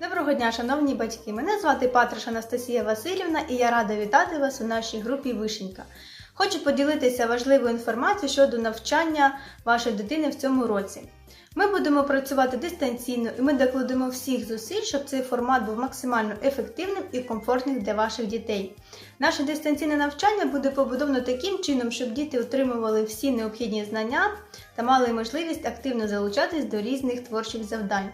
Доброго дня, шановні батьки! Мене звати Патриш Анастасія Васильівна і я рада вітати вас у нашій групі Вишенька. Хочу поділитися важливою інформацією щодо навчання вашої дитини в цьому році. Ми будемо працювати дистанційно і ми докладемо всіх зусиль, щоб цей формат був максимально ефективним і комфортним для ваших дітей. Наше дистанційне навчання буде побудовано таким чином, щоб діти отримували всі необхідні знання та мали можливість активно залучатись до різних творчих завдань.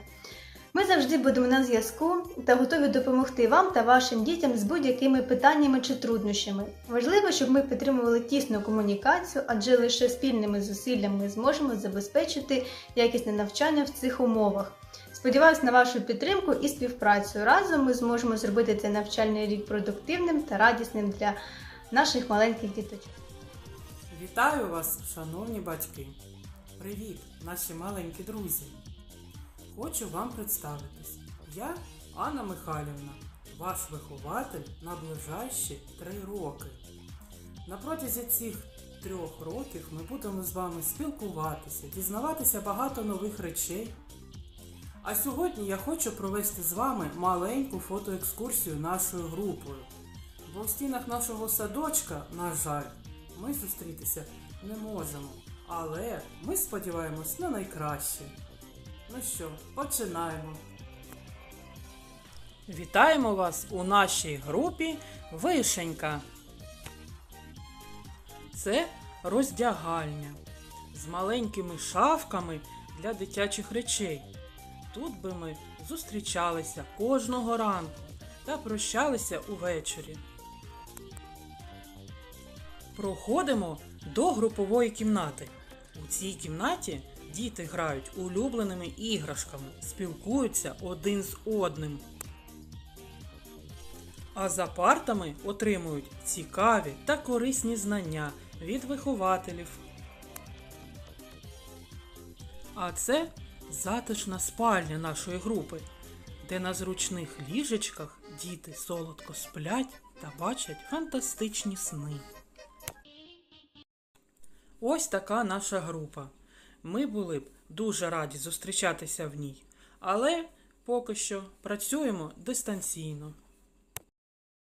Ми завжди будемо на зв'язку та готові допомогти вам та вашим дітям з будь-якими питаннями чи труднощами. Важливо, щоб ми підтримували тісну комунікацію, адже лише спільними зусиллями ми зможемо забезпечити якісне навчання в цих умовах. Сподіваюсь на вашу підтримку і співпрацю. Разом ми зможемо зробити цей навчальний рік продуктивним та радісним для наших маленьких діточок. Вітаю вас, шановні батьки! Привіт, наші маленькі друзі! Хочу вам представитись. Я Анна Михайлівна, ваш вихователь на ближайші три роки. На протязі цих трьох років ми будемо з вами спілкуватися, дізнаватися багато нових речей. А сьогодні я хочу провести з вами маленьку фотоекскурсію нашою групою. Бо в стінах нашого садочка, на жаль, ми зустрітися не можемо. Але ми сподіваємось на найкраще. Ну що, починаємо. Вітаємо вас у нашій групі Вишенька. Це роздягальня з маленькими шафками для дитячих речей. Тут би ми зустрічалися кожного ранку та прощалися увечері. Проходимо до групової кімнати. У цій кімнаті діти грають улюбленими іграшками, спілкуються один з одним. А за партами отримують цікаві та корисні знання від вихователів. А це затишна спальня нашої групи, де на зручних ліжечках діти солодко сплять та бачать фантастичні сни. Ось така наша група. Ми були б дуже раді зустрічатися в ній, але поки що працюємо дистанційно.